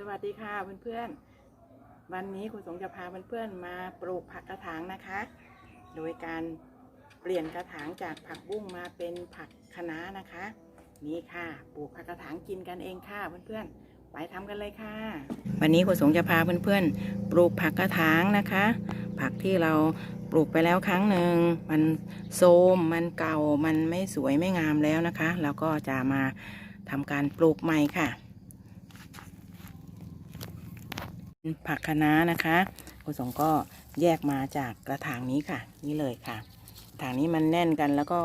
สวัสดีค่ะเพื่อนๆ วันนี้คุณสงจะพาเพื่อนๆมาปลูกผักกระถางนะคะ โดยการเปลี่ยนกระถางจากผักบุ้งมาเป็นผักคะน้านะคะ นี่ค่ะปลูกผักกระถางกินกันเองค่ะเพื่อนๆ ไปทำกันเลยค่ะ วันนี้คุณสงจะพาเพื่อนๆ ปลูกผักกระถางนะคะ ผักที่เราปลูกไปแล้วครั้งหนึ่งมันโทรมมันเก่ามันไม่สวยไม่งามแล้วนะคะแล้วก็จะมาทำการปลูกใหม่ค่ะ ผักคะน้านะคะคุณสงก็แยกมาจากกระถางนี้ค่ะ นี่เลยค่ะถางนี้มันแน่นกันแล้วก็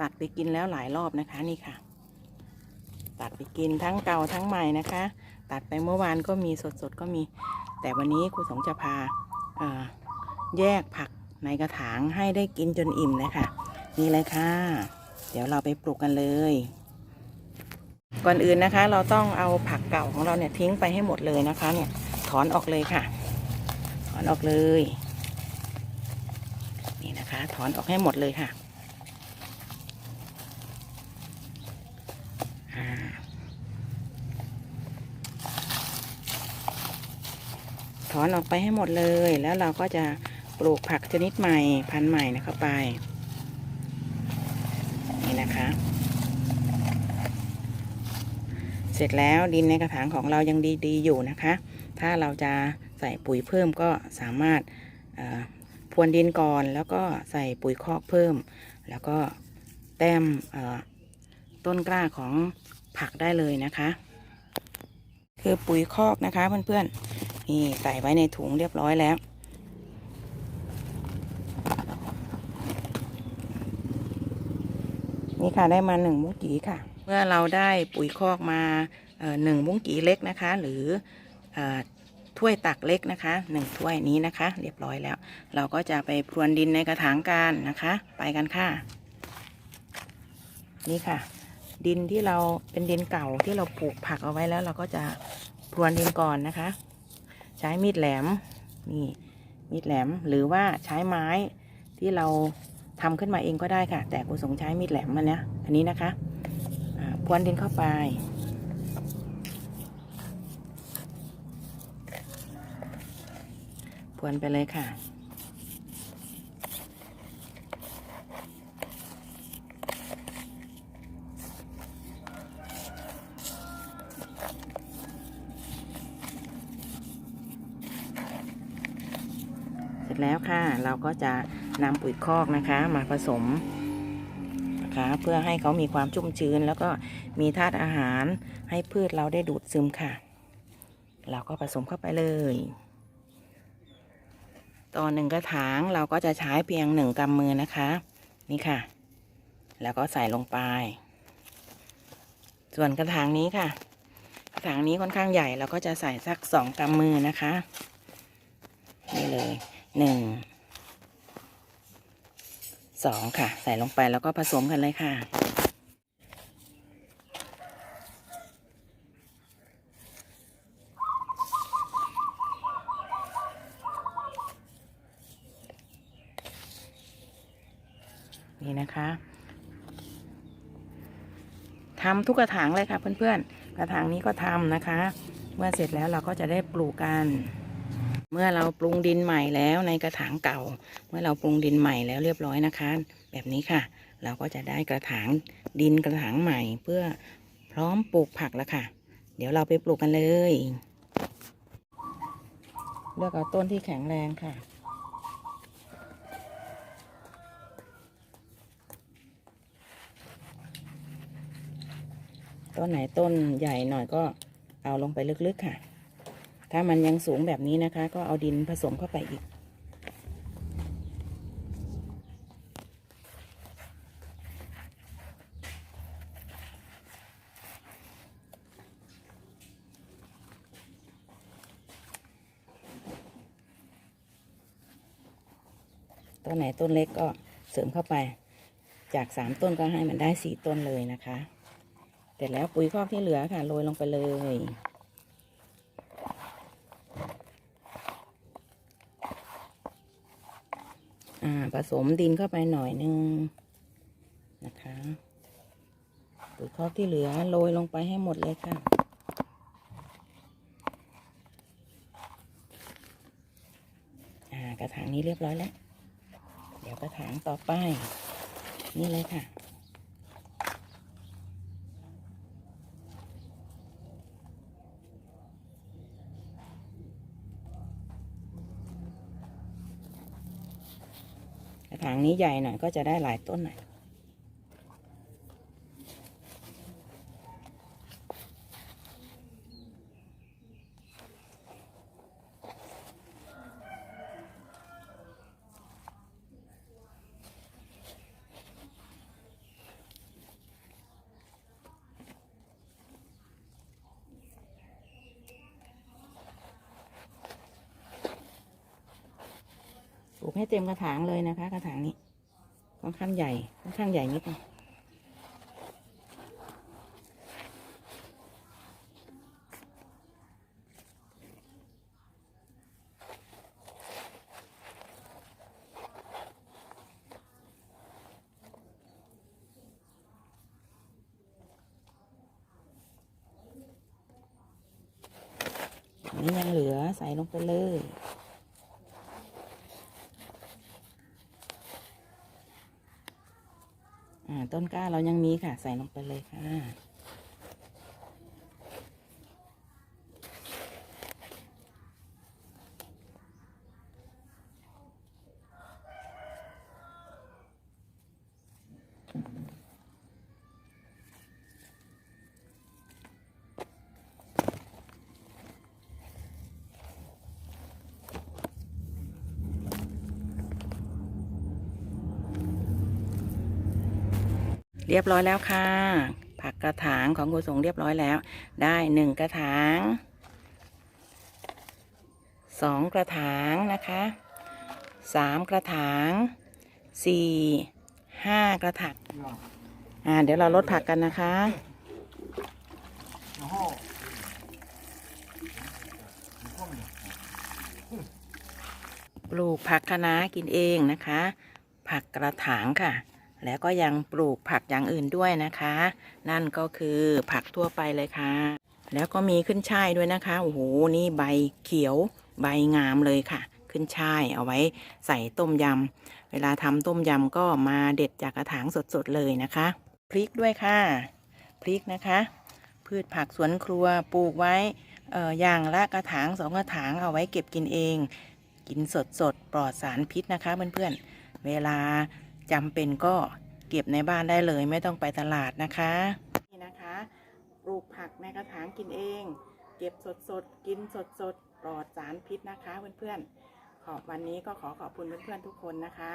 ตัดไปกินแล้วหลายรอบนะคะนี่ค่ะ ตัดไปกินทั้งเก่าทั้งใหม่นะคะ ตัดไปเมื่อวานก็มีสดๆก็มี แต่วันนี้ครูสงจะพาแยกผักในกระถางให้ได้กินจนอิ่มเลยค่ะ นี่เลยค่ะ เดี๋ยวเราไปปลูกกันเลย ก่อนอื่นนะคะ เราต้องเอาผักเก่าของเราเนี่ยทิ้งไปให้หมดเลยนะคะเนี่ย ถอนออกเลยค่ะ ถอนออกเลย นี่นะคะ ถอนออกให้หมดเลยค่ะถอนออกไปให้หมดเลย แล้วเราก็จะปลูกผักชนิดใหม่พันธุ์ใหม่นะเข้าไป นี่นะคะ เสร็จแล้วดินในกระถางของเรายังดีๆอยู่นะคะ ถ้าเราจะใส่ปุ๋ยเพิ่มก็สามารถพรวนดินก่อนแล้วก็ใส่ปุ๋ยคอกเพิ่ม แล้วก็แต้มต้นกล้าของผักได้เลยนะคะ คือปุ๋ยคอกนะคะเพื่อนๆนี่ใส่ไว้ในถุงเรียบร้อยแล้วนี่ค่ะได้มาหนึ่งมุ้งกีค่ะ เมื่อเราได้ปุ๋ยคอกมาหนึ่งมุ้งกีเล็กนะคะ หรือ ถ้วยตักเล็กนะคะหนึ่งถ้วยนี้นะคะ เรียบร้อยแล้ว เราก็จะไปพรวนดินในกระถางกันนะคะ ไปกันค่ะ นี่ค่ะ ดินที่เราเป็นดินเก่าที่เราปลูกผักเอาไว้แล้วเราก็จะพรวนดินก่อนนะคะ ใช้มีดแหลมนี่มีดแหลมหรือว่าใช้ไม้ที่เราทำขึ้นมาเองก็ได้ค่ะ แต่กุสงใช้มีดแหลมมันเนี้ยอันนี้นะคะพรวนดินเข้าไป พวนไปเลยค่ะ เสร็จแล้วค่ะ เราก็จะนำปุ๋ยคอกนะคะ มาผสมนะคะเพื่อให้เขามีความชุ่มชื้น แล้วก็มีธาตุอาหารให้พืชเราได้ดูดซึมค่ะ เราก็ผสมเข้าไปเลย ต่อหนึ่งกระถางเราก็จะใช้เพียงหนึ่งกำมือนะคะ นี่ค่ะ แล้วก็ใส่ลงไป ส่วนกระถางนี้ค่ะ กระถางนี้ค่อนข้างใหญ่เราก็จะใส่สักสองกำมือนะคะ นี่เลยหนึ่งสองค่ะ ใส่ลงไปแล้วก็ผสมกันเลยค่ะ นี่นะคะทำทุกกระถางเลยค่ะเพื่อนๆ กระถางนี้ก็ทำนะคะ เมื่อเสร็จแล้วเราก็จะได้ปลูกกัน เมื่อเราปรุงดินใหม่แล้วในกระถางเก่า เมื่อเราปรุงดินใหม่แล้วเรียบร้อยนะคะ แบบนี้ค่ะ เราก็จะได้กระถางดินกระถางใหม่ เพื่อพร้อมปลูกผักแล้วค่ะ เดี๋ยวเราไปปลูกกันเลย เลือกเอาต้นที่แข็งแรงค่ะ ต้นไหนต้นใหญ่หน่อยก็เอาลงไปลึกๆค่ะ ถ้ามันยังสูงแบบนี้นะคะ ก็เอาดินผสมเข้าไปอีก ต้นไหนต้นเล็กก็เสริมเข้าไป จากสามต้นก็ให้มันได้สี่ต้นเลยนะคะ เสร็จแล้วปุ๋ยคอกที่เหลือค่ะโรยลงไปเลย อ่า ผสมดินเข้าไปหน่อยนึงนะคะ ปุ๋ยคอกที่เหลือโรยลงไปให้หมดเลยค่ะ อ่ากระถางนี้เรียบร้อยแล้ว เดี๋ยวกระถางต่อไป นี่เลยค่ะ ถางนี้ใหญ่หน่อยก็จะได้หลายต้นหน่อย ให้เต็มกระถางเลยนะคะ กระถางนี้ค่อนข้างใหญ่ค่อนข้างใหญ่นิดนึงนนี้ยังเหลือใส่ลงไปเลย อ่า ต้นกล้าเรายังมีค่ะ ใส่ลงไปเลยค่ะ เรียบร้อยแล้วค่ะ ผักกระถางของกุศลเรียบร้อยแล้ว ได้หนึ่งกระถางสองกระถางนะคะสามกระถางสี่ห้ากระถางอ่าเดี๋ยวเราลดผักกันนะคะปลูกผักคะน้ากินเองนะคะ ผักกระถางค่ะ แล้วก็ยังปลูกผักอย่างอื่นด้วยนะคะ นั่นก็คือผักทั่วไปเลยค่ะ แล้วก็มีขึ้นช่ายด้วยนะคะโอ้โหนี่ใบเขียวใบงามเลยค่ะ ขึ้นช่ายเอาไว้ใส่ต้มยำเวลาทำต้มยำก็มาเด็ดจากกระถางสดๆเลยนะคะ พริกด้วยค่ะ พริกนะคะ พืชผักสวนครัวปลูกไว้เอ่ออย่างละกระถางสองกระถางเอาไว้เก็บกินเอง กินสดๆปลอดสารพิษนะคะเพื่อนๆเวลา จำเป็นก็เก็บในบ้านได้เลยไม่ต้องไปตลาดนะคะนี่นะคะปลูกผักในกระถางกินเอง เก็บสดๆกินสดๆปลอดสารพิษนะคะเพื่อนๆขอบวันนี้ก็ขอขอบคุณเพื่อนๆทุกคนนะคะ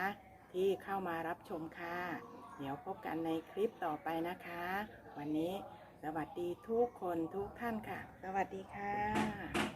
ที่เข้ามารับชมค่ะ เดี๋ยวพบกันในคลิปต่อไปนะคะ วันนี้สวัสดีทุกคนทุกท่านค่ะ สวัสดีค่ะ